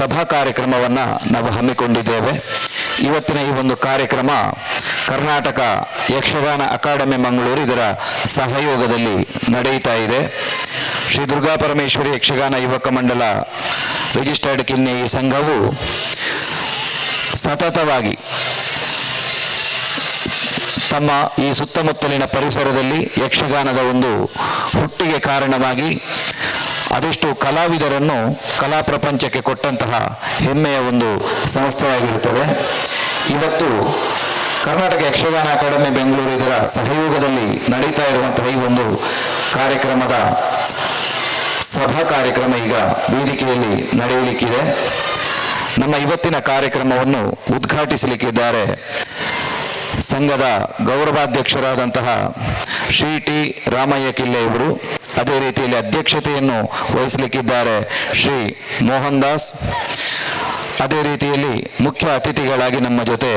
ಸಭಾ ಕಾರ್ಯಕ್ರಮವನ್ನು ನಾವು ಹಮ್ಮಿಕೊಂಡಿದ್ದೇವೆ. ಇವತ್ತಿನ ಈ ಒಂದು ಕಾರ್ಯಕ್ರಮ ಕರ್ನಾಟಕ ಯಕ್ಷಗಾನ ಅಕಾಡೆಮಿ ಮಂಗಳೂರು ಇದರ ಸಹಯೋಗದಲ್ಲಿ ನಡೆಯುತ್ತಾ ಇದೆ. ಶ್ರೀ ದುರ್ಗಾ ಪರಮೇಶ್ವರಿ ಯಕ್ಷಗಾನ ಯುವಕ ಮಂಡಲ ರಿಜಿಸ್ಟರ್ಡ್ ಕಿನ್ನೆ ಈ ಸಂಘವು ಸತತವಾಗಿ ತಮ್ಮ ಈ ಸುತ್ತಮುತ್ತಲಿನ ಪರಿಸರದಲ್ಲಿ ಯಕ್ಷಗಾನದ ಒಂದು ಹುಟ್ಟಿಗೆ ಕಾರಣವಾಗಿ ಅದೆಷ್ಟು ಕಲಾವಿದರನ್ನು ಕಲಾ ಪ್ರಪಂಚಕ್ಕೆ ಕೊಟ್ಟಂತಹ ಹೆಮ್ಮೆಯ ಒಂದು ಸಂಸ್ಥೆಯಾಗಿರುತ್ತದೆ. ಇವತ್ತು ಕರ್ನಾಟಕ ಯಕ್ಷಗಾನ ಅಕಾಡೆಮಿ ಬೆಂಗಳೂರು ಇದರ ಸಹಯೋಗದಲ್ಲಿ ನಡೀತಾ ಇರುವಂತಹ ಈ ಒಂದು ಕಾರ್ಯಕ್ರಮದ ಸಭಾ ಕಾರ್ಯಕ್ರಮ ಈಗ ವೇದಿಕೆಯಲ್ಲಿ ನಡೆಯಲಿಕ್ಕಿದೆ. ನಮ್ಮ ಇವತ್ತಿನ ಕಾರ್ಯಕ್ರಮವನ್ನು ಉದ್ಘಾಟಿಸಲಿಕ್ಕಿದ್ದಾರೆ ಸಂಘದ ಗೌರವಾಧ್ಯಕ್ಷರಾದಂತಹ ಶ್ರೀ ಟಿ ರಾಮಯ್ಯ ಕಿಲ್ಲೆ ಇವರು. ಅದೇ ರೀತಿಯಲ್ಲಿ ಅಧ್ಯಕ್ಷತೆಯನ್ನು ವಹಿಸಲಿಕ್ಕಿದ್ದಾರೆ ಶ್ರೀ ಮೋಹನ್ ದಾಸ್ ಅದೇ ರೀತಿಯಲ್ಲಿ ಮುಖ್ಯ ಅತಿಥಿಗಳಾಗಿ ನಮ್ಮ ಜೊತೆ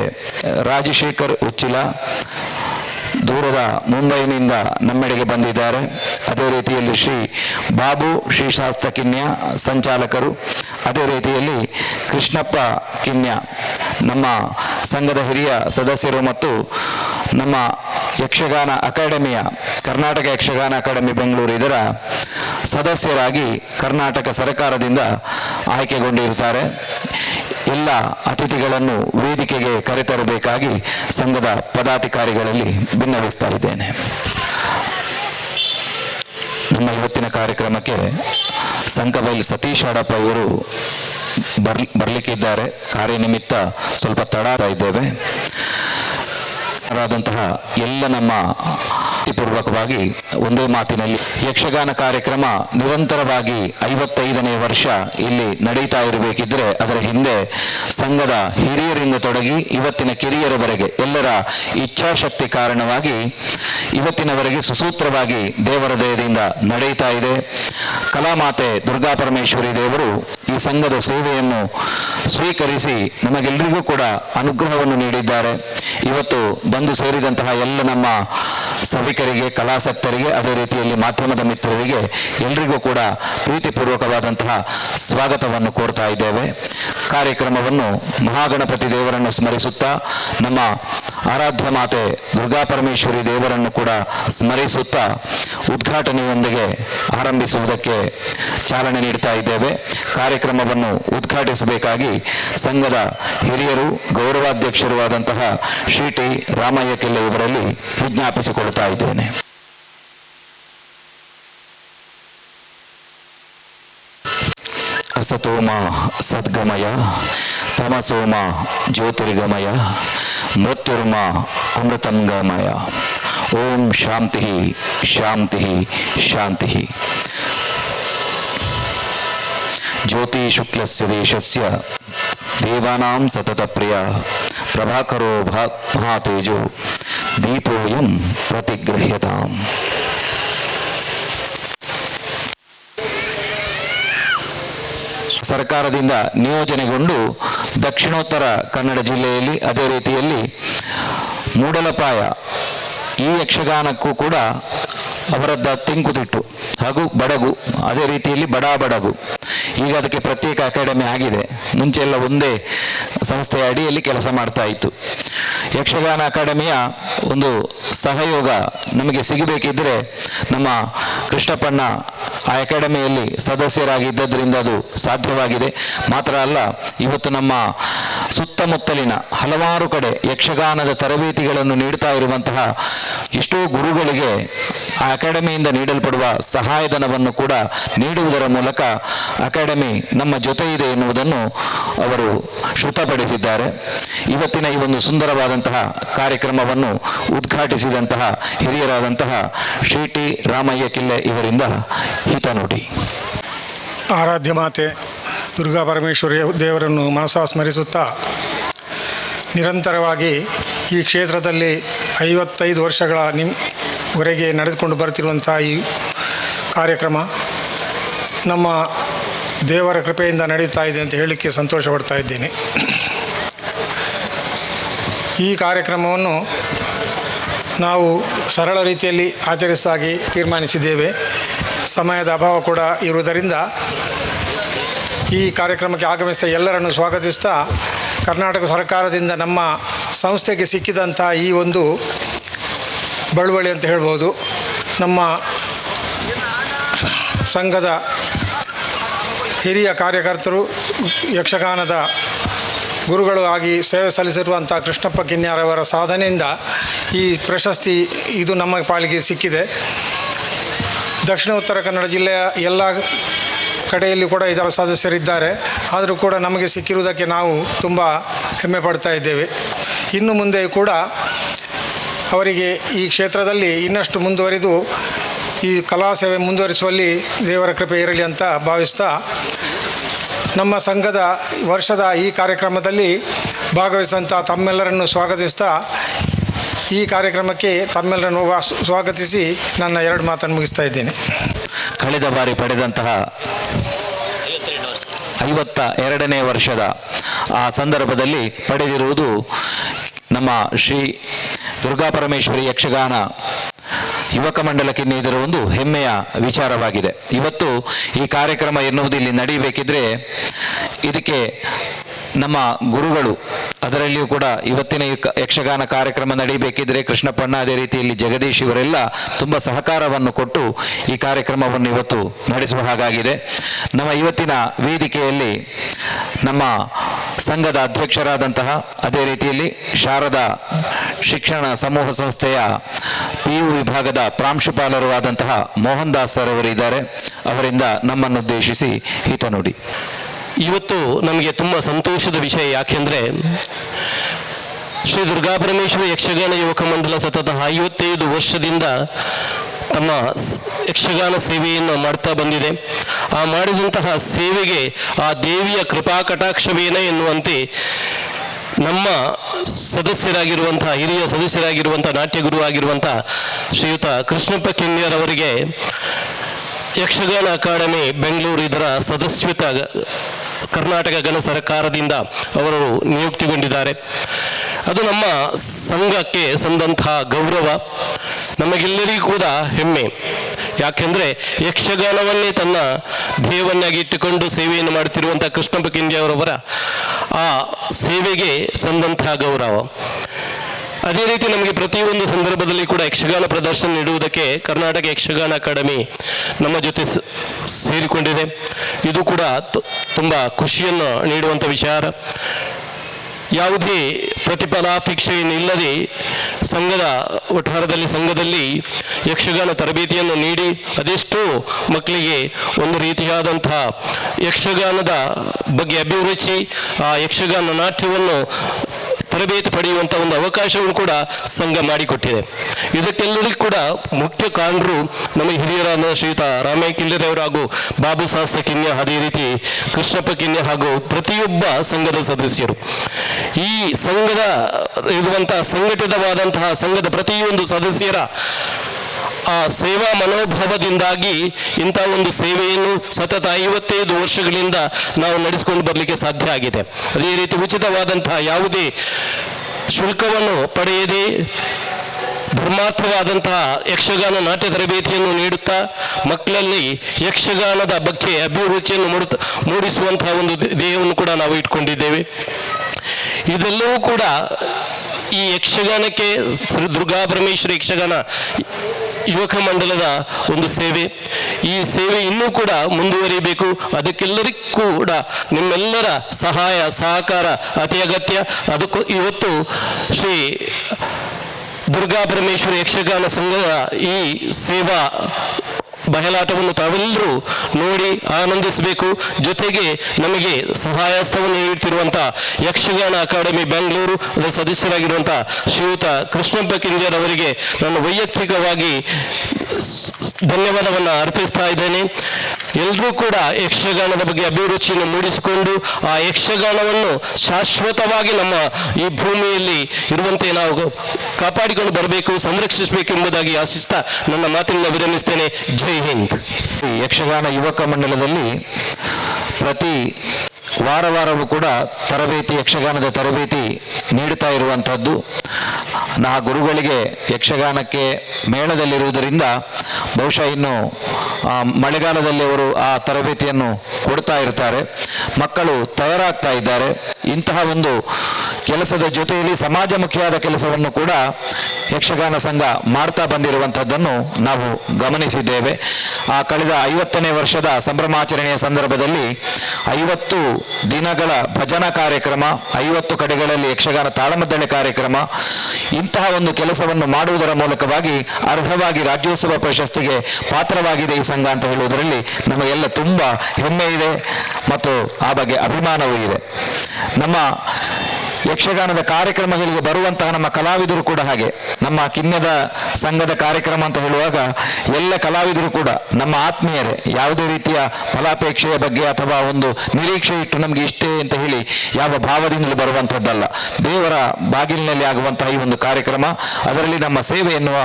ರಾಜಶೇಖರ್ ಉಚ್ಚಿಲ ದೂರದ ಮುಂಬೈನಿಂದ ನಮ್ಮೆಡೆಗೆ ಬಂದಿದ್ದಾರೆ. ಅದೇ ರೀತಿಯಲ್ಲಿ ಶ್ರೀ ಬಾಬು ಶ್ರೀ ಶಾಸ್ತ್ರ ಕಿನ್ಯ ಸಂಚಾಲಕರು, ಅದೇ ರೀತಿಯಲ್ಲಿ ಕೃಷ್ಣಪ್ಪ ಕಿನ್ಯ, ನಮ್ಮ ಸಂಘದ ಹಿರಿಯ ಸದಸ್ಯರು ಮತ್ತು ನಮ್ಮ ಯಕ್ಷಗಾನ ಅಕಾಡೆಮಿಯ, ಕರ್ನಾಟಕ ಯಕ್ಷಗಾನ ಅಕಾಡೆಮಿ ಬೆಂಗಳೂರು ಇದರ ಸದಸ್ಯರಾಗಿ ಕರ್ನಾಟಕ ಸರ್ಕಾರದಿಂದ ಆಯ್ಕೆಗೊಂಡಿರುತ್ತಾರೆ. ಎಲ್ಲ ಅತಿಥಿಗಳನ್ನು ವೇದಿಕೆಗೆ ಕರೆತರಬೇಕಾಗಿ ಸಂಘದ ಪದಾಧಿಕಾರಿಗಳಲ್ಲಿ ಭಿನ್ನವಿಸ್ತಾ ಇದ್ದೇನೆ. ನಮ್ಮ ಇವತ್ತಿನ ಕಾರ್ಯಕ್ರಮಕ್ಕೆ ಸಂಕಬೈಲ್ ಸತೀಶ್ ಅಡಪ್ಪ ಅವರು ಬರ್, ಬರಲಿಕ್ಕಿದ್ದಾರೆ. ಕಾರ್ಯನಿಮಿತ್ತ ಸ್ವಲ್ಪ ತಡಾತಾ ಇದ್ದೇವೆ. ಆದಂತಹ ಎಲ್ಲ ನಮ್ಮ ಪೂರ್ವಕವಾಗಿ ಒಂದೇ ಮಾತಿನಲ್ಲಿ ಯಕ್ಷಗಾನ ಕಾರ್ಯಕ್ರಮ ನಿರಂತರವಾಗಿ ಐವತ್ತೈದನೇ ವರ್ಷ ಇಲ್ಲಿ ನಡೀತಾ ಇರಬೇಕಿದ್ರೆ ಅದರ ಹಿಂದೆ ಸಂಘದ ಹಿರಿಯರಿಂದ ತೊಡಗಿ ಇವತ್ತಿನ ಕಿರಿಯರವರೆಗೆ ಎಲ್ಲರ ಇಚ್ಛಾಶಕ್ತಿ ಕಾರಣವಾಗಿ ಇವತ್ತಿನವರೆಗೆ ಸುಸೂತ್ರವಾಗಿ ದೇವರ ದಯದಿಂದ ನಡೆಯುತ್ತಾ ಇದೆ. ಕಲಾಮಾತೆ ದುರ್ಗಾ ಪರಮೇಶ್ವರಿ ದೇವರು ಈ ಸಂಘದ ಸೇವೆಯನ್ನು ಸ್ವೀಕರಿಸಿ ನಮಗೆಲ್ಲರಿಗೂ ಕೂಡ ಅನುಗ್ರಹವನ್ನು ನೀಡಿದ್ದಾರೆ. ಇವತ್ತು ಬಂದು ಸೇರಿದಂತಹ ಎಲ್ಲ ನಮ್ಮ ಸಭಿಕರಿಗೆ, ಕಲಾಸಕ್ತರಿಗೆ, ಅದೇ ರೀತಿಯಲ್ಲಿ ಮಾಧ್ಯಮದ ಮಿತ್ರರಿಗೆ ಎಲ್ರಿಗೂ ಕೂಡ ಪ್ರೀತಿಪೂರ್ವಕವಾದಂತಹ ಸ್ವಾಗತವನ್ನು ಕೋರ್ತಾ ಇದ್ದೇವೆ. ಕಾರ್ಯಕ್ರಮವನ್ನು ಮಹಾಗಣಪತಿ ದೇವರನ್ನು ಸ್ಮರಿಸುತ್ತಾ ನಮ್ಮ ಆರಾಧ್ಯ ಮಾತೆ ದುರ್ಗಾ ಪರಮೇಶ್ವರಿ ದೇವರನ್ನು ಕೂಡ ಸ್ಮರಿಸುತ್ತಾ ಉದ್ಘಾಟನೆಯೊಂದಿಗೆ ಆರಂಭಿಸುವುದಕ್ಕೆ ಚಾಲನೆ ನೀಡ್ತಾ ಇದ್ದೇವೆ. ಕಾರ್ಯಕ್ರಮವನ್ನು ಉದ್ಘಾಟಿಸಬೇಕಾಗಿ ಸಂಘದ ಹಿರಿಯರು ಗೌರವಾಧ್ಯಕ್ಷರು ಆದಂತಹ ಶ್ರೀ ಟಿ ರಾಮಯ್ಯ ಕೆಲ್ಲೆ ಇವರಲ್ಲಿ ವಿಜ್ಞಾಪಿಸಿಕೊಳ್ತಾ ಇದ್ದೇನೆ. ಅಸತೋಮ ಸದ್ಗಮಯ ತಮಸೋಮ ಜ್ಯೋತಿರ್ಗಮಯ ಮೃತ್ಯುರ್ಮ ಅಮೃತಂಗಮಯ ಓಂ ಶಾಂತಿ ಶಾಂತಿ ಶಾಂತಿ ಜ್ಯೋತಿ ಶುಕ್ಲಸ್ಯ ದೇಶಸ್ಯ ದೇವಾನಾಂ ಸತತ ಪ್ರಿಯ ಪ್ರಭಾಕರೋ ಭಾ ಮಹಾತೇಜೋ ದೀಪೋಯಂ ಪ್ರತಿಗೃಹ್ಯತಾಂ ಸರ್ಕಾರದಿಂದ ನಿಯೋಜನೆಗೊಂಡು ದಕ್ಷಿಣೋತ್ತರ ಕನ್ನಡ ಜಿಲ್ಲೆಯಲ್ಲಿ ಅದೇ ರೀತಿಯಲ್ಲಿ ಮೂಡಲಪಾಯ ಈ ಯಕ್ಷಗಾನಕ್ಕೂ ಕೂಡ ಅವರದ್ದ ತೆಂಕುತಿಟ್ಟು ಹಾಗೂ ಬಡಗು ಅದೇ ರೀತಿಯಲ್ಲಿ ಬಡಾ ಬಡಗು ಈಗ ಅದಕ್ಕೆ ಪ್ರತ್ಯೇಕ ಅಕಾಡೆಮಿ ಆಗಿದೆ. ಮುಂಚೆ ಎಲ್ಲ ಒಂದೇ ಸಂಸ್ಥೆಯ ಅಡಿಯಲ್ಲಿ ಕೆಲಸ ಮಾಡ್ತಾ ಇತ್ತು. ಯಕ್ಷಗಾನ ಅಕಾಡೆಮಿಯ ಒಂದು ಸಹಯೋಗ ನಮಗೆ ಸಿಗಬೇಕಿದ್ದರೆ ನಮ್ಮ ಕೃಷ್ಣಪ್ಪಣ್ಣ ಆ ಅಕಾಡೆಮಿಯಲ್ಲಿ ಸದಸ್ಯರಾಗಿದ್ದರಿಂದ ಅದು ಸಾಧ್ಯವಾಗಿದೆ. ಮಾತ್ರ ಅಲ್ಲ, ಇವತ್ತು ನಮ್ಮ ಸುತ್ತಮುತ್ತಲಿನ ಹಲವಾರು ಕಡೆ ಯಕ್ಷಗಾನದ ತರಬೇತಿಗಳನ್ನು ನೀಡ್ತಾ ಇರುವಂತಹ ಎಷ್ಟೋ ಗುರುಗಳಿಗೆ ಆ ಅಕಾಡೆಮಿಯಿಂದ ನೀಡಲ್ಪಡುವ ಸಹಾಯಧನವನ್ನು ಕೂಡ ನೀಡುವುದರ ಮೂಲಕ ಅಕಾಡೆಮಿ ನಮ್ಮ ಜೊತೆ ಇದೆ ಎನ್ನುವುದನ್ನು ಅವರು ಶ್ರುತಪಡಿಸಿದ್ದಾರೆ ಇವತ್ತಿನ ಈ ಒಂದು ಸುಂದರವಾದಂತಹ ಕಾರ್ಯಕ್ರಮವನ್ನು ಉದ್ಘಾಟಿಸಿದಂತಹ ಹಿರಿಯರಾದಂತಹ ಶ್ರೀ ಟಿ ರಾಮಯ್ಯ ಕಿಲ್ಲೆ ಇವರಿಂದ ಹಿತ ನೋಡಿ. ಆರಾಧ್ಯ ಮಾತೆ, ದುರ್ಗಾ ಪರಮೇಶ್ವರಿ ದೇವರನ್ನು ಮನಸ್ಸಾ ಸ್ಮರಿಸುತ್ತಾ ನಿರಂತರವಾಗಿ ಈ ಕ್ಷೇತ್ರದಲ್ಲಿ ಐವತ್ತೈದು ವರ್ಷಗಳ ನಿಮ್ ವರೆಗೆ ನಡೆದುಕೊಂಡು ಬರುತ್ತಿರುವಂಥ ಈ ಕಾರ್ಯಕ್ರಮ ನಮ್ಮ ದೇವರ ಕೃಪೆಯಿಂದ ನಡೆಯುತ್ತಾ ಇದೆ ಅಂತ ಹೇಳಲಿಕ್ಕೆ ಸಂತೋಷ ಪಡ್ತಾ ಇದ್ದೇನೆ. ಈ ಕಾರ್ಯಕ್ರಮವನ್ನು ನಾವು ಸರಳ ರೀತಿಯಲ್ಲಿ ಆಚರಿಸಿದಾಗಿ ತೀರ್ಮಾನಿಸಿದ್ದೇವೆ. ಸಮಯದ ಅಭಾವ ಕೂಡ ಇರುವುದರಿಂದ ಈ ಕಾರ್ಯಕ್ರಮಕ್ಕೆ ಆಗಮಿಸಿದ ಎಲ್ಲರನ್ನು ಸ್ವಾಗತಿಸ್ತಾ ಕರ್ನಾಟಕ ಸರ್ಕಾರದಿಂದ ನಮ್ಮ ಸಂಸ್ಥೆಗೆ ಸಿಕ್ಕಿದಂಥ ಈ ಒಂದು ಬಳುವಳಿ ಅಂತ ಹೇಳ್ಬೋದು. ನಮ್ಮ ಸಂಘದ ಹಿರಿಯ ಕಾರ್ಯಕರ್ತರು, ಯಕ್ಷಗಾನದ ಗುರುಗಳು ಆಗಿ ಸೇವೆ ಸಲ್ಲಿಸಿರುವಂಥ ಕೃಷ್ಣಪ್ಪ ಕಿನ್ಯಾರವರ ಸಾಧನೆಯಿಂದ ಈ ಪ್ರಶಸ್ತಿ ಇದು ನಮ್ಮ ಪಾಲಿಗೆ ಸಿಕ್ಕಿದೆ. ದಕ್ಷಿಣ ಉತ್ತರ ಕನ್ನಡ ಜಿಲ್ಲೆಯ ಎಲ್ಲ ಕಡೆಯಲ್ಲಿ ಕೂಡ ಇದರ ಸದಸ್ಯರಿದ್ದಾರೆ. ಆದರೂ ಕೂಡ ನಮಗೆ ಸಿಕ್ಕಿರುವುದಕ್ಕೆ ನಾವು ತುಂಬ ಹೆಮ್ಮೆ ಪಡ್ತಾ ಇದ್ದೇವೆ. ಇನ್ನು ಮುಂದೆ ಕೂಡ ಅವರಿಗೆ ಈ ಕ್ಷೇತ್ರದಲ್ಲಿ ಇನ್ನಷ್ಟು ಮುಂದುವರಿದು ಈ ಕಲಾ ಸೇವೆ ಮುಂದುವರಿಸುವಲ್ಲಿ ದೇವರ ಕೃಪೆ ಇರಲಿ ಅಂತ ಭಾವಿಸ್ತಾ ನಮ್ಮ ಸಂಘದ ವರ್ಷದ ಈ ಕಾರ್ಯಕ್ರಮದಲ್ಲಿ ಭಾಗವಹಿಸಿದಂಥ ತಮ್ಮೆಲ್ಲರನ್ನು ಸ್ವಾಗತಿಸ್ತಾ ಈ ಕಾರ್ಯಕ್ರಮಕ್ಕೆ ತಮ್ಮೆಲ್ಲರನ್ನು ಸ್ವಾಗತಿಸಿ ನನ್ನ ಎರಡು ಮಾತನ್ನು ಮುಗಿಸ್ತಾ ಇದ್ದೇನೆ. ಕಳೆದ ಬಾರಿ ಪಡೆದಂತಹ ಐವತ್ತ ಎರಡನೇ ವರ್ಷದ ಆ ಸಂದರ್ಭದಲ್ಲಿ ಪಡೆದಿರುವುದು ನಮ್ಮ ಶ್ರೀ ದುರ್ಗಾಪರಮೇಶ್ವರಿ ಯಕ್ಷಗಾನ ಯುವಕ ಮಂಡಲಕ್ಕೆ ನೀಡಿರುವ ಒಂದು ಹೆಮ್ಮೆಯ ವಿಚಾರವಾಗಿದೆ. ಇವತ್ತು ಈ ಕಾರ್ಯಕ್ರಮ ಎನ್ನುವುದು ಇಲ್ಲಿ ನಡೆಯಬೇಕಿದ್ರೆ ಇದಕ್ಕೆ ನಮ್ಮ ಗುರುಗಳು, ಅದರಲ್ಲಿಯೂ ಕೂಡ ಇವತ್ತಿನ ಯಕ್ಷಗಾನ ಕಾರ್ಯಕ್ರಮ ನಡೀಬೇಕಿದ್ರೆ ಕೃಷ್ಣಪ್ಪಣ್ಣ ಅದೇ ರೀತಿಯಲ್ಲಿ ಜಗದೀಶ್ ಇವರೆಲ್ಲ ತುಂಬ ಸಹಕಾರವನ್ನು ಕೊಟ್ಟು ಈ ಕಾರ್ಯಕ್ರಮವನ್ನು ಇವತ್ತು ನಡೆಸುವ ಹಾಗಾಗಿದೆ. ನಮ್ಮ ಇವತ್ತಿನ ವೇದಿಕೆಯಲ್ಲಿ ನಮ್ಮ ಸಂಘದ ಅಧ್ಯಕ್ಷರಾದಂತಹ ಅದೇ ರೀತಿಯಲ್ಲಿ ಶಾರದಾ ಶಿಕ್ಷಣ ಸಮೂಹ ಸಂಸ್ಥೆಯ ಪಿ ಯು ವಿಭಾಗದ ಪ್ರಾಂಶುಪಾಲರು ಆದಂತಹ ಮೋಹನ್ ದಾಸ್ ಸರ್ ಅವರು ಇದ್ದಾರೆ ಅವರಿಂದ ನಮ್ಮನ್ನುದ್ದೇಶಿಸಿ ಹಿತ ನುಡಿ. ಇವತ್ತು ನಮಗೆ ತುಂಬ ಸಂತೋಷದ ವಿಷಯ ಯಾಕೆಂದರೆ ಶ್ರೀ ದುರ್ಗಾಪರಮೇಶ್ವರಿ ಯಕ್ಷಗಾನ ಯುವಕ ಮಂಡಲ ಸತತ ಐವತ್ತೈದು ವರ್ಷದಿಂದ ತಮ್ಮ ಯಕ್ಷಗಾನ ಸೇವೆಯನ್ನು ಮಾಡ್ತಾ ಬಂದಿದೆ. ಆ ಮಾಡಿದಂತಹ ಸೇವೆಗೆ ಆ ದೇವಿಯ ಕೃಪಾ ಕಟಾಕ್ಷವೇನ ಎನ್ನುವಂತೆ ನಮ್ಮ ಸದಸ್ಯರಾಗಿರುವಂತಹ ಹಿರಿಯ ಸದಸ್ಯರಾಗಿರುವಂಥ ನಾಟ್ಯಗುರು ಆಗಿರುವಂಥ ಶ್ರೀಯುತ ಕೃಷ್ಣಪ್ಪ ಕಿನ್ಯರವರಿಗೆ ಯಕ್ಷಗಾನ ಅಕಾಡೆಮಿ ಬೆಂಗಳೂರು ಇದರ ಸದಸ್ಯತ ಕರ್ನಾಟಕ ಗಣ ಸರ್ಕಾರದಿಂದ ಅವರು ನಿಯುಕ್ತಿಗೊಂಡಿದ್ದಾರೆ. ಅದು ನಮ್ಮ ಸಂಘಕ್ಕೆ ಸಂದಂತಹ ಗೌರವ. ನಮಗೆಲ್ಲರಿಗೂ ಕೂಡ ಹೆಮ್ಮೆ. ಯಾಕೆಂದರೆ ಯಕ್ಷಗಾನವನ್ನೇ ತನ್ನ ಧ್ಯೇಯವನ್ನಾಗಿ ಇಟ್ಟುಕೊಂಡು ಸೇವೆಯನ್ನು ಮಾಡುತ್ತಿರುವಂಥ ಕೃಷ್ಣಪ್ಪ ಕಿಂಡಿಯವರವರ ಆ ಸೇವೆಗೆ ಸಂದಂತಹ ಗೌರವ. ಅದೇ ರೀತಿ ನಮಗೆ ಪ್ರತಿಯೊಂದು ಸಂದರ್ಭದಲ್ಲಿ ಕೂಡ ಯಕ್ಷಗಾನ ಪ್ರದರ್ಶನ ನೀಡುವುದಕ್ಕೆ ಕರ್ನಾಟಕ ಯಕ್ಷಗಾನ ಅಕಾಡೆಮಿ ನಮ್ಮ ಜೊತೆ ಸೇರಿಕೊಂಡಿದೆ. ಇದು ಕೂಡ ತುಂಬ ಖುಷಿಯನ್ನು ನೀಡುವಂಥ ವಿಚಾರ. ಯಾವುದೇ ಪ್ರತಿಫಲಾಪೇಕ್ಷೆಯನ್ನು ಇಲ್ಲದೆ ಸಂಘದ ಒಟ್ಟಾರದಲ್ಲಿ, ಸಂಘದಲ್ಲಿ ಯಕ್ಷಗಾನ ತರಬೇತಿಯನ್ನು ನೀಡಿ ಅದೆಷ್ಟೋ ಮಕ್ಕಳಿಗೆ ಒಂದು ರೀತಿಯಾದಂಥ ಯಕ್ಷಗಾನದ ಬಗ್ಗೆ ಅಭಿರುಚಿ, ಆ ಯಕ್ಷಗಾನ ನಾಟ್ಯವನ್ನು ತರಬೇತಿ ಪಡೆಯುವಂಥ ಒಂದು ಅವಕಾಶವನ್ನು ಕೂಡ ಸಂಘ ಮಾಡಿಕೊಟ್ಟಿದೆ. ಇದಕ್ಕೆಲ್ಲರಿಗೂ ಕೂಡ ಮುಖ್ಯ ಕಾರಣರು ನಮ್ಮ ಹಿರಿಯರಾದ ಶ್ರೀಯುತ ರಾಮಯ್ಯ ಕಿಲ್ಲರೆಯವರು ಹಾಗೂ ಬಾಬು ಶಾಸ್ತ್ರ ಕಿನ್ಯ ಅದೇ ರೀತಿ ಕೃಷ್ಣಪ್ಪ ಕಿನ್ಯ ಹಾಗೂ ಪ್ರತಿಯೊಬ್ಬ ಸಂಘದ ಸದಸ್ಯರು. ಈ ಸಂಘದ ಇರುವಂತಹ ಸಂಘಟಿತವಾದಂತಹ ಸಂಘದ ಪ್ರತಿಯೊಂದು ಸದಸ್ಯರ ಆ ಸೇವಾ ಮನೋಭಾವದಿಂದಾಗಿ ಇಂಥ ಒಂದು ಸೇವೆಯನ್ನು ಸತತ ಐವತ್ತೈದು ವರ್ಷಗಳಿಂದ ನಾವು ನಡೆಸಿಕೊಂಡು ಬರಲಿಕ್ಕೆ ಸಾಧ್ಯ ಆಗಿದೆ. ಅದೇ ರೀತಿ ಉಚಿತವಾದಂತಹ ಯಾವುದೇ ಶುಲ್ಕವನ್ನು ಪಡೆಯದೆ ಧರ್ಮಾರ್ಥವಾದಂತಹ ಯಕ್ಷಗಾನ ನಾಟ್ಯ ತರಬೇತಿಯನ್ನು ನೀಡುತ್ತಾ ಮಕ್ಕಳಲ್ಲಿ ಯಕ್ಷಗಾನದ ಬಗ್ಗೆ ಅಭಿರುಚಿಯನ್ನು ಮೂಡುತ್ತ ಮೂಡಿಸುವಂತಹ ಒಂದು ಧ್ಯೇಯವನ್ನು ಕೂಡ ನಾವು ಇಟ್ಕೊಂಡಿದ್ದೇವೆ. ಇದೆಲ್ಲವೂ ಕೂಡ ಈ ಯಕ್ಷಗಾನಕ್ಕೆ ದುರ್ಗಾ ಪರಮೇಶ್ವರಿ ಯಕ್ಷಗಾನ ಯುವಕ ಮಂಡಲದ ಒಂದು ಸೇವೆ. ಈ ಸೇವೆ ಇನ್ನೂ ಕೂಡ ಮುಂದುವರಿಬೇಕು. ಅದಕ್ಕೆಲ್ಲರಿಗೂ ಕೂಡ ನಿಮ್ಮೆಲ್ಲರ ಸಹಾಯ, ಸಹಕಾರ ಅತಿ ಅಗತ್ಯ. ಅದಕ್ಕೂ ಇವತ್ತು ಶ್ರೀ ದುರ್ಗಾ ಪರಮೇಶ್ವರಿ ಯಕ್ಷಗಾನ ಸಂಘದ ಈ ಸೇವಾ ಬಯಲಾಟವನ್ನು ತಾವೆಲ್ಲರೂ ನೋಡಿ ಆನಂದಿಸಬೇಕು. ಜೊತೆಗೆ ನಮಗೆ ಸಹಾಯಸ್ಥವನ್ನು ನೀಡುತ್ತಿರುವಂತಹ ಯಕ್ಷಗಾನ ಅಕಾಡೆಮಿ ಬೆಂಗಳೂರು ಅದರ ಸದಸ್ಯರಾಗಿರುವಂಥ ಶ್ರೀಯುತ ಕೃಷ್ಣಪ್ಪ ಕಿಂಜರ್ ಅವರಿಗೆ ನಾನು ವೈಯಕ್ತಿಕವಾಗಿ ಧನ್ಯವಾದವನ್ನು ಅರ್ಪಿಸ್ತಾ ಇದ್ದೇನೆ. ಎಲ್ಲರೂ ಕೂಡ ಯಕ್ಷಗಾನದ ಬಗ್ಗೆ ಅಭಿರುಚಿಯನ್ನು ಮೂಡಿಸಿಕೊಂಡು ಆ ಯಕ್ಷಗಾನವನ್ನು ಶಾಶ್ವತವಾಗಿ ನಮ್ಮ ಈ ಭೂಮಿಯಲ್ಲಿ ಇರುವಂತೆ ನಾವು ಕಾಪಾಡಿಕೊಂಡು ಬರಬೇಕು, ಸಂರಕ್ಷಿಸಬೇಕು ಎಂಬುದಾಗಿ ಆಶಿಸ್ತಾ ನನ್ನ ಮಾತಿನಿಂದ ವಿರಮಿಸ್ತೇನೆ. ಜೈ ಹಿಂದ್. ಯಕ್ಷಗಾನ ಯುವಕ ಮಂಡಲದಲ್ಲಿ ಪ್ರತಿ ವಾರ ವಾರವೂ ಕೂಡ ತರಬೇತಿ, ಯಕ್ಷಗಾನದ ತರಬೇತಿ ನೀಡುತ್ತಾ ಇರುವಂಥದ್ದು ನಾ ಗುರುಗಳಿಗೆ ಯಕ್ಷಗಾನಕ್ಕೆ ಮೇಳದಲ್ಲಿರುವುದರಿಂದ ಬಹುಶಃ ಇನ್ನು ಮಳೆಗಾಲದಲ್ಲಿ ಅವರು ಆ ತರಬೇತಿಯನ್ನು ಕೊಡ್ತಾ ಇರ್ತಾರೆ. ಮಕ್ಕಳು ತಯಾರಾಗ್ತಾ ಇದ್ದಾರೆ. ಇಂತಹ ಒಂದು ಕೆಲಸದ ಜೊತೆಯಲ್ಲಿ ಸಮಾಜಮುಖಿಯಾದ ಕೆಲಸವನ್ನು ಕೂಡ ಯಕ್ಷಗಾನ ಸಂಘ ಮಾಡ್ತಾ ಬಂದಿರುವಂಥದ್ದನ್ನು ನಾವು ಗಮನಿಸಿದ್ದೇವೆ. ಆ ಕಳೆದ ಐವತ್ತನೇ ವರ್ಷದ ಸಂಭ್ರಮಾಚರಣೆಯ ಸಂದರ್ಭದಲ್ಲಿ ಐವತ್ತು ದಿನಗಳ ಭಜನಾ ಕಾರ್ಯಕ್ರಮ, ಐವತ್ತು ಕಡೆಗಳಲ್ಲಿ ಯಕ್ಷಗಾನ ತಾಳಮದ್ದಳೆ ಕಾರ್ಯಕ್ರಮ, ಇಂತಹ ಒಂದು ಕೆಲಸವನ್ನು ಮಾಡುವುದರ ಮೂಲಕವಾಗಿ ಅರ್ಹವಾಗಿ ರಾಜ್ಯೋತ್ಸವ ಪ್ರಶಸ್ತಿಗೆ ಪಾತ್ರವಾಗಿದೆ ಈ ಸಂಘ ಅಂತ ಹೇಳುವುದರಲ್ಲಿ ನಮಗೆಲ್ಲ ತುಂಬ ಹೆಮ್ಮೆ ಇದೆ ಮತ್ತು ಆ ಬಗ್ಗೆ ಅಭಿಮಾನವೂ ಇದೆ. ನಮ್ಮ ಯಕ್ಷಗಾನದ ಕಾರ್ಯಕ್ರಮಗಳಿಗೆ ಬರುವಂತಹ ನಮ್ಮ ಕಲಾವಿದರು ಕೂಡ ಹಾಗೆ. ನಮ್ಮ ಕಿನ್ನದ ಸಂಘದ ಕಾರ್ಯಕ್ರಮ ಅಂತ ಹೇಳುವಾಗ ಎಲ್ಲ ಕಲಾವಿದರು ಕೂಡ ನಮ್ಮ ಆತ್ಮೀಯರೇ, ಯಾವುದೇ ರೀತಿಯ ಫಲಾಪೇಕ್ಷೆಯ ಬಗ್ಗೆ ಅಥವಾ ಒಂದು ನಿರೀಕ್ಷೆ ಇಟ್ಟು ನಮಗೆ ಇಷ್ಟೇ ಅಂತ ಹೇಳಿ ಯಾವ ಭಾವದಿಂದಲೂ ಬರುವಂಥದ್ದಲ್ಲ. ದೇವರ ಬಾಗಿಲಿನಲ್ಲಿ ಆಗುವಂತಹ ಈ ಒಂದು ಕಾರ್ಯಕ್ರಮ, ಅದರಲ್ಲಿ ನಮ್ಮ ಸೇವೆ ಎನ್ನುವ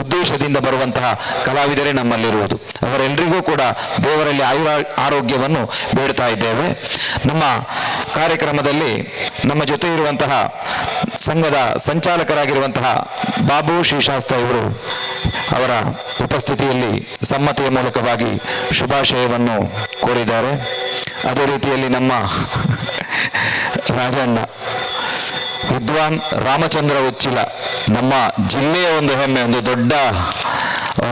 ಉದ್ದೇಶದಿಂದ ಬರುವಂತಹ ಕಲಾವಿದರೇ ನಮ್ಮಲ್ಲಿರುವುದು. ಅವರೆಲ್ಲರಿಗೂ ಕೂಡ ದೇವರಲ್ಲಿ ಆಯುರ, ಆರೋಗ್ಯವನ್ನು ಬೇಡ್ತಾ ಇದ್ದೇವೆ. ನಮ್ಮ ಕಾರ್ಯಕ್ರಮದಲ್ಲಿ ನಮ್ಮ ಜೊತೆ ಇರುವಂತಹ ಸಂಘದ ಸಂಚಾಲಕರಾಗಿರುವಂತಹ ಬಾಬು ಶ್ರೀಶಾಸ್ತ್ರ ಇವರು ಅವರ ಉಪಸ್ಥಿತಿಯಲ್ಲಿ ಸಮ್ಮತಿಯ ಮೂಲಕವಾಗಿ ಶುಭಾಶಯವನ್ನು ಕೋರಿದ್ದಾರೆ. ಅದೇ ರೀತಿಯಲ್ಲಿ ನಮ್ಮ ರಾಜಣ್ಣ, ವಿದ್ವಾನ್ ರಾಮಚಂದ್ರ ಉಚ್ಚಿಲ, ನಮ್ಮ ಜಿಲ್ಲೆಯ ಒಂದು ಹೆಮ್ಮೆ, ಒಂದು ದೊಡ್ಡ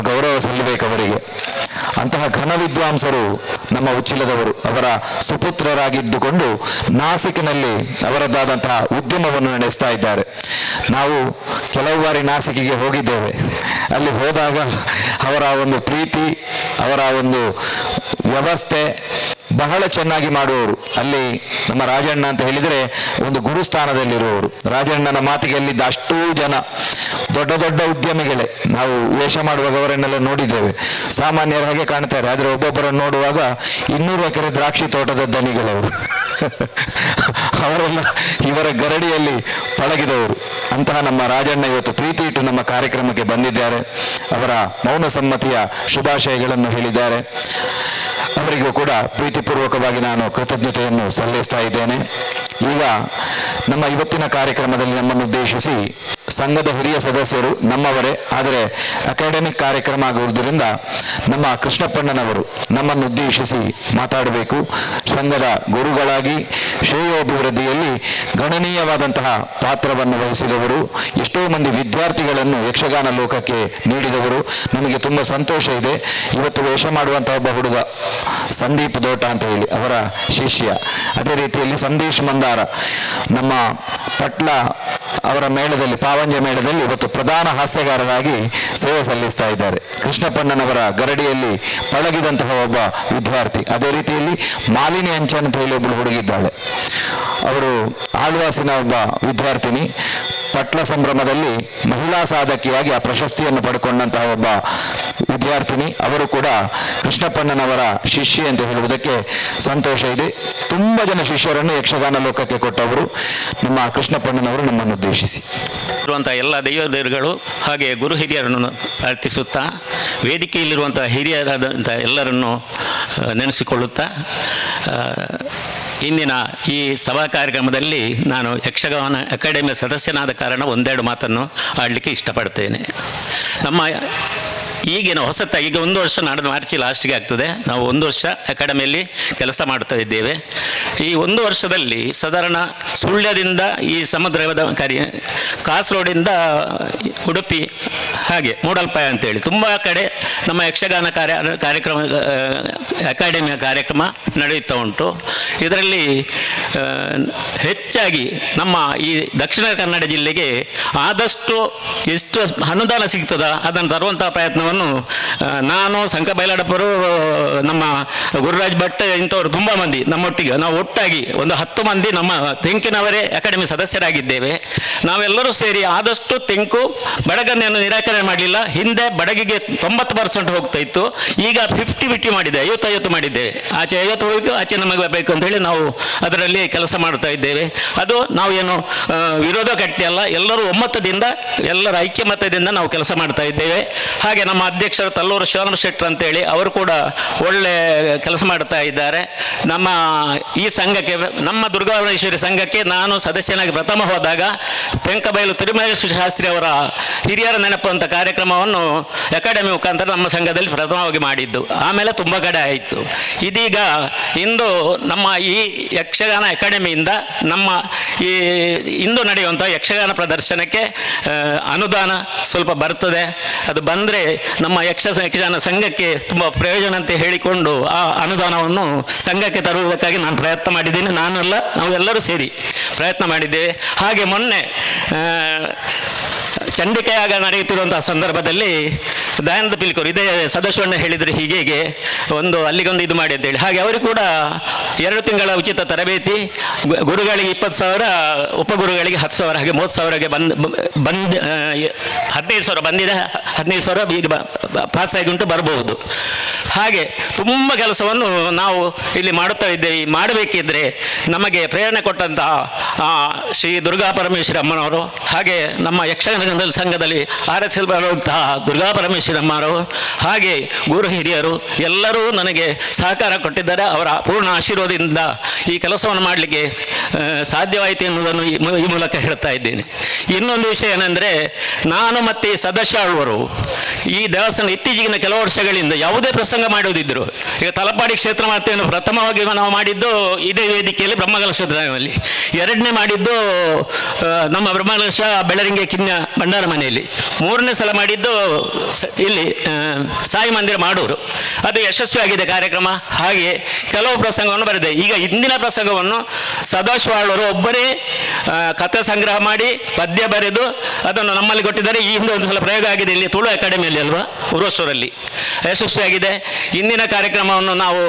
ಗೌರವ ಸಲ್ಲಬೇಕು ಅವರಿಗೆ. ಅಂತಹ ಘನ ವಿದ್ವಾಂಸರು ನಮ್ಮ ಉಚ್ಚಿಲದವರು, ಅವರ ಸುಪುತ್ರರಾಗಿದ್ದುಕೊಂಡು ನಾಸಿಕಿನಲ್ಲಿ ಅವರದ್ದಾದಂತಹ ಉದ್ಯಮವನ್ನು ನಡೆಸ್ತಾ ಇದ್ದಾರೆ. ನಾವು ಕೆಲವು ಬಾರಿ ನಾಸಿಕಿಗೆ ಹೋಗಿದ್ದೇವೆ. ಅಲ್ಲಿ ಹೋದಾಗ ಅವರ ಒಂದು ಪ್ರೀತಿ, ಅವರ ಒಂದು ವ್ಯವಸ್ಥೆ ಬಹಳ ಚೆನ್ನಾಗಿ ಮಾಡುವವರು. ಅಲ್ಲಿ ನಮ್ಮ ರಾಜಣ್ಣ ಅಂತ ಹೇಳಿದರೆ ಒಂದು ಗುರುಸ್ಥಾನದಲ್ಲಿರುವವರು. ರಾಜಣ್ಣನ ಮಾತಿಗೆ ಅಲ್ಲಿದ್ದ ಅಷ್ಟೂ ಜನ. ದೊಡ್ಡ ದೊಡ್ಡ ಉದ್ಯಮಿಗಳೇ. ನಾವು ವೇಷ ಮಾಡುವಾಗ ಅವರನ್ನೆಲ್ಲ ನೋಡಿದ್ದೇವೆ. ಸಾಮಾನ್ಯರ ಹಾಗೆ ಕಾಣ್ತಾರೆ. ಆದರೆ ಒಬ್ಬೊಬ್ಬರನ್ನು ನೋಡುವಾಗ ಇನ್ನೂರು ಎಕರೆ ದ್ರಾಕ್ಷಿ ತೋಟದ ದನಿಗಳವರು. ಅವರೆಲ್ಲ ಇವರ ಗರಡಿಯಲ್ಲಿ ಪಳಗಿದವರು. ಅಂತಹ ನಮ್ಮ ರಾಜಣ್ಣ ಇವತ್ತು ಪ್ರೀತಿ ಇಟ್ಟು ನಮ್ಮ ಕಾರ್ಯಕ್ರಮಕ್ಕೆ ಬಂದಿದ್ದಾರೆ. ಅವರ ಮೌನ ಸಮ್ಮತಿಯ ಶುಭಾಶಯಗಳನ್ನು ಹೇಳಿದ್ದಾರೆ. ಅವರಿಗೂ ಕೂಡ ಪ್ರೀತಿಪೂರ್ವಕವಾಗಿ ನಾನು ಕೃತಜ್ಞತೆಯನ್ನು ಸಲ್ಲಿಸ್ತಾ ಇದ್ದೇನೆ. ಈಗ ನಮ್ಮ ಇವತ್ತಿನ ಕಾರ್ಯಕ್ರಮದಲ್ಲಿ ನಮ್ಮನ್ನು ಉದ್ದೇಶಿಸಿ ಸಂಘದ ಹಿರಿಯ ಸದಸ್ಯರು ನಮ್ಮವರೇ, ಆದರೆ ಅಕಾಡೆಮಿಕ್ ಕಾರ್ಯಕ್ರಮ ಆಗುವುದರಿಂದ ನಮ್ಮ ಕೃಷ್ಣಪ್ಪಣ್ಣನವರು ನಮ್ಮನ್ನು ಉದ್ದೇಶಿಸಿ ಮಾತಾಡಬೇಕು. ಸಂಘದ ಗುರುಗಳಾಗಿ ಶ್ರೇಯೋಭಿವೃದ್ಧಿಯಲ್ಲಿ ಗಣನೀಯವಾದಂತಹ ಪಾತ್ರವನ್ನು ವಹಿಸಿದವರು, ಎಷ್ಟೋ ಮಂದಿ ವಿದ್ಯಾರ್ಥಿಗಳನ್ನು ಯಕ್ಷಗಾನ ಲೋಕಕ್ಕೆ ನೀಡಿದವರು. ನಮಗೆ ತುಂಬ ಸಂತೋಷ ಇದೆ. ಇವತ್ತು ವೇಷ ಮಾಡುವಂತಹ ಒಬ್ಬ ಹುಡುಗ ಸಂದೀಪ್ ದೋಟ ಅಂತ ಹೇಳಿ ಅವರ ಶಿಷ್ಯ. ಅದೇ ರೀತಿಯಲ್ಲಿ ಸಂದೇಶ್ ಮಂದಾರ, ನಮ್ಮ ಪಟ್ಲ ಅವರ ಮೇಳದಲ್ಲಿ, ಪಾವಂಜ ಮೇಳದಲ್ಲಿ ಇವತ್ತು ಪ್ರಧಾನ ಹಾಸ್ಯಗಾರರಾಗಿ ಸೇವೆ ಸಲ್ಲಿಸ್ತಾ ಇದ್ದಾರೆ. ಕೃಷ್ಣಪ್ಪಣ್ಣನವರ ಗರಡಿಯಲ್ಲಿ ಪಳಗಿದಂತಹ ಒಬ್ಬ ವಿದ್ಯಾರ್ಥಿ. ಅದೇ ರೀತಿಯಲ್ಲಿ ಮಾಲಿನಿ ಅಂಚನ್ ಅಂತ ಹೇಳಿ ಒಬ್ಬಳು ಹುಡುಗಿದ್ದಾಳೆ. ಅವರು ಆಳ್ವಾಸಿನ ಒಬ್ಬ ವಿದ್ಯಾರ್ಥಿನಿ. ಪಟ್ಲ ಸಂಭ್ರಮದಲ್ಲಿ ಮಹಿಳಾ ಸಾಧಕಿಯಾಗಿ ಆ ಪ್ರಶಸ್ತಿಯನ್ನು ಪಡ್ಕೊಂಡಂತಹ ಒಬ್ಬ ವಿದ್ಯಾರ್ಥಿನಿ. ಅವರು ಕೂಡ ಕೃಷ್ಣಪ್ಪಣ್ಣನವರ ಶಿಷ್ಯ ಅಂತ ಹೇಳುವುದಕ್ಕೆ ಸಂತೋಷ ಇದೆ. ತುಂಬ ಜನ ಶಿಷ್ಯರನ್ನು ಯಕ್ಷಗಾನ ಲೋಕಕ್ಕೆ ಕೊಟ್ಟವರು. ನಮ್ಮ ಕೃಷ್ಣಪ್ಪಣ್ಣನವರು ನಮ್ಮನ್ನು ಉದ್ದೇಶಿಸಿ. ಇರುವಂಥ ಎಲ್ಲ ದೈವ ದೇವರುಗಳು ಹಾಗೆ ಗುರು ಹಿರಿಯರನ್ನು ಪ್ರಾರ್ಥಿಸುತ್ತಾ ವೇದಿಕೆಯಲ್ಲಿರುವಂಥ ಹಿರಿಯರಾದಂಥ ಎಲ್ಲರನ್ನು ನೆನೆಸಿಕೊಳ್ಳುತ್ತಾ ಇಂದಿನ ಈ ಸಭಾ ಕಾರ್ಯಕ್ರಮದಲ್ಲಿ ನಾನು ಯಕ್ಷಗಾನ ಅಕಾಡೆಮಿಯ ಸದಸ್ಯನಾದ ಕಾರಣ ಒಂದೆರಡು ಮಾತನ್ನು ಆಡಲಿಕ್ಕೆ ಇಷ್ಟಪಡ್ತೇನೆ. ನಮ್ಮ ಈಗಿನ ಹೊಸತ ಈಗ ಒಂದು ವರ್ಷ ನಾಡಿದ ಮಾರ್ಚಿ ಲಾಸ್ಟ್ಗೆ ಆಗ್ತದೆ. ನಾವು ಒಂದು ವರ್ಷ ಅಕಾಡೆಮಿಯಲ್ಲಿ ಕೆಲಸ ಮಾಡ್ತಾ ಇದ್ದೇವೆ. ಈ ಒಂದು ವರ್ಷದಲ್ಲಿ ಸಾಧಾರಣ ಸುಳ್ಯದಿಂದ ಈ ಸಮುದ್ರದ ಕಾರ್ಯ ಕಾಸರೋಡಿಂದ ಉಡುಪಿ ಹಾಗೆ ಮೂಡಲ್ಪಾಯ ಅಂತೇಳಿ. ತುಂಬ ಕಡೆ ನಮ್ಮ ಯಕ್ಷಗಾನ ಕಾರ್ಯ, ಕಾರ್ಯಕ್ರಮ ಅಕಾಡೆಮಿಯ ಕಾರ್ಯಕ್ರಮ ನಡೆಯುತ್ತಾ ಉಂಟು. ಇದರಲ್ಲಿ ಹೆಚ್ಚಾಗಿ ನಮ್ಮ ಈ ದಕ್ಷಿಣ ಕನ್ನಡ ಜಿಲ್ಲೆಗೆ ಆದಷ್ಟು ಎಷ್ಟು ಅನುದಾನ ಸಿಗ್ತದ ಅದನ್ನು ತರುವಂಥ ಪ್ರಯತ್ನವನ್ನು ನಾನು ಸಂಕ ಬೈಲಾಡಪ್ಪರು ನಮ್ಮ ಗುರುರಾಜ್ ಭಟ್ ಇಂಥವರು ತುಂಬ ಮಂದಿ. ನಮ್ಮೊಟ್ಟಿಗೆ ನಾವು ಒಟ್ಟಾಗಿ ಒಂದು ಹತ್ತು ಮಂದಿ ನಮ್ಮ ತೆಂಕಿನವರೇ ಅಕಾಡೆಮಿ ಸದಸ್ಯರಾಗಿದ್ದೇವೆ. ನಾವೆಲ್ಲರೂ ಸೇರಿ ಆದಷ್ಟು ತೆಂಕು ಬಡಗನ್ನೆಯನ್ನು ನಿರಾಕರಣೆ ಮಾಡಲಿಲ್ಲ. ಹಿಂದೆ ಬಡಗಿಗೆ ತೊಂಬತ್ತು ಪರ್ಸೆಂಟ್ ಹೋಗ್ತಾ ಇತ್ತು. ಈಗ ಫಿಫ್ಟಿ ಫಿಫ್ಟಿ ಮಾಡಿದೆ. ಐವತ್ತು ಮಾಡಿದ್ದೇವೆ ಆಚೆ ಐವತ್ತು ಹೋಗಬೇಕು, ಆಚೆ ನಮಗೆ ಬೇಕು ಅಂತ ಹೇಳಿ ನಾವು ಅದರಲ್ಲಿ ಕೆಲಸ ಮಾಡ್ತಾ ಇದ್ದೇವೆ. ಅದು ನಾವು ಏನು ವಿರೋಧ ಕಟ್ಟಿ ಅಲ್ಲ. ಎಲ್ಲರೂ ಒಮ್ಮತದಿಂದ, ಎಲ್ಲರ ಐಕ್ಯಮತದಿಂದ ನಾವು ಕೆಲಸ ಮಾಡ್ತಾ ಇದ್ದೇವೆ. ಹಾಗೆ ನಮ್ಮ ಅಧ್ಯಕ್ಷರು ತಲ್ಲೂರು ಶಿವರಾಮ ಶೆಟ್ಟರ್ ಅಂತೇಳಿ ಅವರು ಕೂಡ ಒಳ್ಳೆ ಕೆಲಸ ಮಾಡ್ತಾ ಇದ್ದಾರೆ. ನಮ್ಮ ಈ ಸಂಘಕ್ಕೆ, ನಮ್ಮ ದುರ್ಗಾಪರಮೇಶ್ವರಿ ಸಂಘಕ್ಕೆ ನಾನು ಸದಸ್ಯನಾಗಿ ಪ್ರಥಮ ಹೋದಾಗ ತೆಂಕಬೈಲು ತಿರುಮಲೇಶ್ವರ ಶಾಸ್ತ್ರಿ ಅವರ ಹಿರಿಯರ ನೆನಪು ಅಂತ ಕಾರ್ಯಕ್ರಮವನ್ನು ಅಕಾಡೆಮಿ ಮುಖಾಂತರ ನಮ್ಮ ಸಂಘದಲ್ಲಿ ಪ್ರಥಮವಾಗಿ ಮಾಡಿದ್ದು. ಆಮೇಲೆ ತುಂಬ ಕಡೆ ಆಯಿತು. ಇದೀಗ ಇಂದು ನಮ್ಮ ಈ ಯಕ್ಷಗಾನ ಅಕಾಡೆಮಿಯಿಂದ ನಮ್ಮ ಈ ಇಂದು ನಡೆಯುವಂಥ ಯಕ್ಷಗಾನ ಪ್ರದರ್ಶನಕ್ಕೆ ಅನುದಾನ ಸ್ವಲ್ಪ ಬರ್ತದೆ. ಅದು ಬಂದರೆ ನಮ್ಮ ಯಕ್ಷ ಯಕ್ಷಗಾನ ಸಂಘಕ್ಕೆ ತುಂಬ ಪ್ರಯೋಜನ ಅಂತ ಹೇಳಿಕೊಂಡು ಆ ಅನುದಾನವನ್ನು ಸಂಘಕ್ಕೆ ತರುವುದಕ್ಕಾಗಿ ನಾನು ಪ್ರಯತ್ನ ಮಾಡಿದ್ದೀನಿ. ನಾನಲ್ಲ, ನಾವೆಲ್ಲರೂ ಸೇರಿ ಪ್ರಯತ್ನ ಮಾಡಿದ್ದೇವೆ. ಹಾಗೆ ಮೊನ್ನೆ ಚಂಡಿಕೆಯಾಗ ನಡೆಯುತ್ತಿರುವಂತಹ ಸಂದರ್ಭದಲ್ಲಿ ದಯಾನಂದ ಪಿಲ್ಕೂರು, ಇದೇ ಸದಸ್ಯವನ್ನು ಹೇಳಿದರು ಹೀಗೆ ಹೀಗೆ ಒಂದು ಅಲ್ಲಿಗೊಂದು ಇದು ಮಾಡಿ ಅಂತೇಳಿ. ಹಾಗೆ ಅವರು ಕೂಡ ಎರಡು ತಿಂಗಳ ಉಚಿತ ತರಬೇತಿ ಗುರುಗಳಿಗೆ ಇಪ್ಪತ್ತು ಸಾವಿರ, ಉಪಗುರುಗಳಿಗೆ ಹತ್ತು ಸಾವಿರ, ಹಾಗೆ ಮೂವತ್ತು ಸಾವಿರಗೆ ಬಂದ್ ಬಂದ್ ಹದಿನೈದು ಸಾವಿರ ಬಂದಿದೆ, ಹದಿನೈದು ಸಾವಿರ ಈಗ ಪಾಸಾಗಿ ಉಂಟು ಬರಬಹುದು. ಹಾಗೆ ತುಂಬ ಕೆಲಸವನ್ನು ನಾವು ಇಲ್ಲಿ ಮಾಡುತ್ತಾ ಇದ್ದೇವೆ. ಮಾಡಬೇಕಿದ್ರೆ ನಮಗೆ ಪ್ರೇರಣೆ ಕೊಟ್ಟಂತಹ ಶ್ರೀ ದುರ್ಗಾ ಪರಮೇಶ್ವರಿ ಅಮ್ಮನವರು, ಹಾಗೆ ನಮ್ಮ ಯಕ್ಷಗಾನ ಸಂಘದಲ್ಲಿ ಆರ್ ಬರುವಂತಹ ದುರ್ಗಾ ಪರಮೇಶ್ವರಮ್ಮರು ಹಾಗೆ ಗುರು ಹಿರಿಯರು, ಎಲ್ಲರೂ ನನಗೆ ಸಹಕಾರ ಕೊಟ್ಟಿದ್ದಾರೆ. ಅವರ ಪೂರ್ಣ ಆಶೀರ್ವಾದದಿಂದ ಈ ಕೆಲಸವನ್ನು ಮಾಡಲಿಕ್ಕೆ ಸಾಧ್ಯವಾಯಿತು ಎನ್ನುವುದನ್ನು ಈ ಮೂಲಕ ಹೇಳ್ತಾ ಇದ್ದೇನೆ. ಇನ್ನೊಂದು ವಿಷಯ ಏನಂದರೆ, ನಾನು ಮತ್ತು ಸದಸ್ಯ ಆಳ್ವರು, ಈ ದೇವಸ್ಥಾನ ಇತ್ತೀಚೆಗಿನ ಕೆಲವು ವರ್ಷಗಳಿಂದ ಯಾವುದೇ ಪ್ರಸಂಗ ಮಾಡುವುದಿದ್ರು ಈಗ ತಲಪಾಡಿ ಕ್ಷೇತ್ರ ಮಾತೆಯನ್ನು ಪ್ರಥಮವಾಗಿ ನಾವು ಮಾಡಿದ್ದು ಇದೇ ವೇದಿಕೆಯಲ್ಲಿ ಬ್ರಹ್ಮಕಲಶದಲ್ಲಿ ಎರಡನೇ ಮಾಡಿದ್ದು ನಮ್ಮ ಬ್ರಹ್ಮಕಲಶ ಬೆಳರಿಂಗೆ ಕಿನ್ನ ಭಂಡಾರ ಮನೆಯಲ್ಲಿ. ಮೂರನೇ ಸಲ ಮಾಡಿದ್ದು ಇಲ್ಲಿ ಸಾಯಿ ಮಂದಿರ ಮಾಡೋರು. ಅದು ಯಶಸ್ವಿಯಾಗಿದೆ ಕಾರ್ಯಕ್ರಮ. ಹಾಗೆ ಕೆಲವು ಪ್ರಸಂಗವನ್ನು ಬರೆದೆ. ಈಗ ಇಂದಿನ ಪ್ರಸಂಗವನ್ನು ಸದಾಶಿವಾಳರು ಒಬ್ಬರೇ ಕಥೆ ಸಂಗ್ರಹ ಮಾಡಿ ಪದ್ಯ ಬರೆದು ಅದನ್ನು ನಮ್ಮಲ್ಲಿ ಕೊಟ್ಟಿದ್ದಾರೆ. ಈ ಹಿಂದೆ ಒಂದು ಸಲ ಪ್ರಯೋಗ ಆಗಿದೆ. ಇಲ್ಲಿ ತುಳು ಅಕಾಡೆಮಿಯಲ್ಲಿ ಅಲ್ವಾ? ಉರೋಸೂರಲ್ಲಿ ಯಶಸ್ವಿಯಾಗಿದೆ. ಇಂದಿನ ಕಾರ್ಯಕ್ರಮವನ್ನು ನಾವು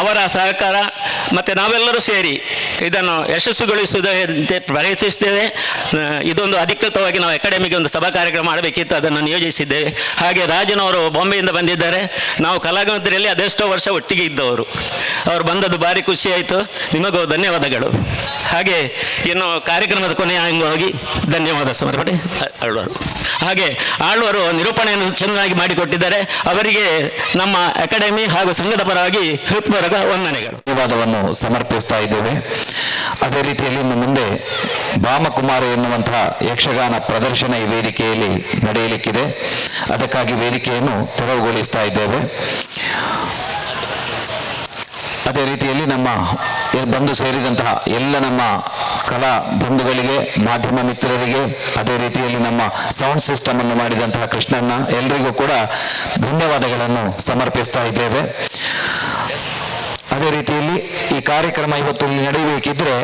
ಅವರ ಸಹಕಾರ ಮತ್ತು ನಾವೆಲ್ಲರೂ ಸೇರಿ ಇದನ್ನು ಯಶಸ್ವಿಗೊಳಿಸುವುದಂತೆ ಪ್ರಯತ್ನಿಸ್ತೇವೆ ಇದೊಂದು ಅಧಿಕೃತವಾಗಿ ನಾವು ಅಕಾಡೆಮಿಗೆ ಒಂದು ಸಭಾ ಕಾರ್ಯಕ್ರಮ ಮಾಡಬೇಕಿತ್ತು, ಅದನ್ನು ನಿಯೋಜಿಸಿದ್ದೇವೆ. ಹಾಗೆ ರಾಜನವರು ಬಾಂಬೆಯಿಂದ ಬಂದಿದ್ದಾರೆ. ನಾವು ಕಲಾಗಂತ್ರಿಯಲ್ಲಿ ಅದೆಷ್ಟೋ ವರ್ಷ ಒಟ್ಟಿಗೆ ಇದ್ದವರು. ಅವರು ಬಂದದ್ದು ಭಾರಿ ಖುಷಿಯಾಯಿತು ನಿಮಗೂ ಧನ್ಯವಾದಗಳು. ಹಾಗೆ ಇನ್ನು ಕಾರ್ಯಕ್ರಮದ ಕೊನೆಯ ಅಂಗವಾಗಿ ಧನ್ಯವಾದ ಸಮರ್ಪಣೆ. ಆಳ್ವರು. ಹಾಗೆ ಆಳ್ವರು ನಿರೂಪಣೆಯನ್ನು ಚೆನ್ನಾಗಿ ಮಾಡಿಕೊಟ್ಟಿದ್ದಾರೆ. ಅವರಿಗೆ ನಮ್ಮ ಅಕಾಡೆಮಿ ಹಾಗೂ ಸಂಘದ ಪರವಾಗಿ ಹೃತ್ಪೂರ್ವಕ ವಂದನೆಗಳು. ಧನ್ಯವಾದವನ್ನು ಸಮರ್ಪಿಸ್ತಾ ಇದ್ದೇವೆ. ಅದೇ ರೀತಿಯಲ್ಲಿ ಇನ್ನು ಮುಂದೆ ಭಾಮಕುಮಾರ ಎನ್ನುವಂತಹ ಯಕ್ಷಗಾನ ಪ್ರದರ್ಶನ ಈ ವೇದಿಕೆಯಲ್ಲಿ ನಡೆಯಲಿಕ್ಕಿದೆ. ಅದಕ್ಕಾಗಿ ವೇದಿಕೆಯನ್ನು ತೆರವುಗೊಳಿಸ್ತಾ ಇದ್ದೇವೆ. ಅದೇ ರೀತಿಯಲ್ಲಿ ನಮ್ಮ ಬಂದು ಸೇರಿದಂತಹ ಎಲ್ಲ ನಮ್ಮ ಕಲಾ ಬಂಧುಗಳಿಗೆ, ಮಾಧ್ಯಮ ಮಿತ್ರರಿಗೆ, ಅದೇ ರೀತಿಯಲ್ಲಿ ನಮ್ಮ ಸೌಂಡ್ ಸಿಸ್ಟಮ್ ಅನ್ನು ಮಾಡಿದಂತಹ ಕೃಷ್ಣಣ್ಣ, ಎಲ್ರಿಗೂ ಕೂಡ ಧನ್ಯವಾದಗಳನ್ನು ಸಮರ್ಪಿಸ್ತಾ ಇದ್ದೇವೆ. ಅದೇ ರೀತಿಯಲ್ಲಿ ಈ ಕಾರ್ಯಕ್ರಮ ಇವತ್ತು ನಡೆಯಬೇಕಿದ್ರೆ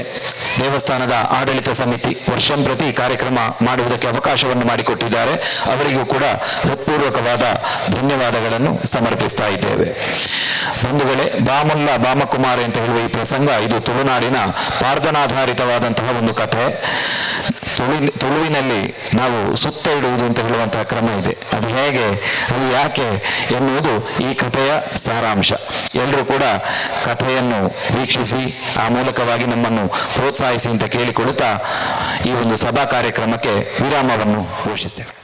ದೇವಸ್ಥಾನದ ಆಡಳಿತ ಸಮಿತಿ ವರ್ಷಂ ಪ್ರತಿ ಕಾರ್ಯಕ್ರಮ ಮಾಡುವುದಕ್ಕೆ ಅವಕಾಶವನ್ನು ಮಾಡಿಕೊಟ್ಟಿದ್ದಾರೆ. ಅವರಿಗೂ ಕೂಡ ಹೃತ್ಪೂರ್ವಕವಾದ ಧನ್ಯವಾದಗಳನ್ನು ಸಮರ್ಪಿಸ್ತಾ ಇದ್ದೇವೆ. ಬಂಧುಗಳೇ ಬಾಮುಲ್ಲ ಬಾಮಕುಮಾರ್ ಅಂತ ಹೇಳುವ ಈ ಪ್ರಸಂಗ, ಇದು ತುಳುನಾಡಿನ ಪಾರ್ಧನಾಧಾರಿತವಾದಂತಹ ಒಂದು ಕಥೆ. ತುಳು ತುಳುವಿನಲ್ಲಿ ನಾವು ಸುತ್ತ ಇಡುವುದು ಅಂತ ಹೇಳುವಂತಹ ಕ್ರಮ ಇದೆ. ಅದು ಹೇಗೆ, ಅದು ಯಾಕೆ ಎನ್ನುವುದು ಈ ಕಥೆಯ ಸಾರಾಂಶ. ಎಲ್ಲರೂ ಕೂಡ ಕಥೆಯನ್ನು ವೀಕ್ಷಿಸಿ, ಆ ಮೂಲಕವಾಗಿ ನಮ್ಮನ್ನು ಪ್ರೋತ್ಸಾಹಿಸಿ ಅಂತ ಕೇಳಿಕೊಳ್ಳುತ್ತಾ ಈ ಒಂದು ಸಭಾ ಕಾರ್ಯಕ್ರಮಕ್ಕೆ ವಿರಾಮವನ್ನು ಘೋಷಿಸ್ತೇವೆ.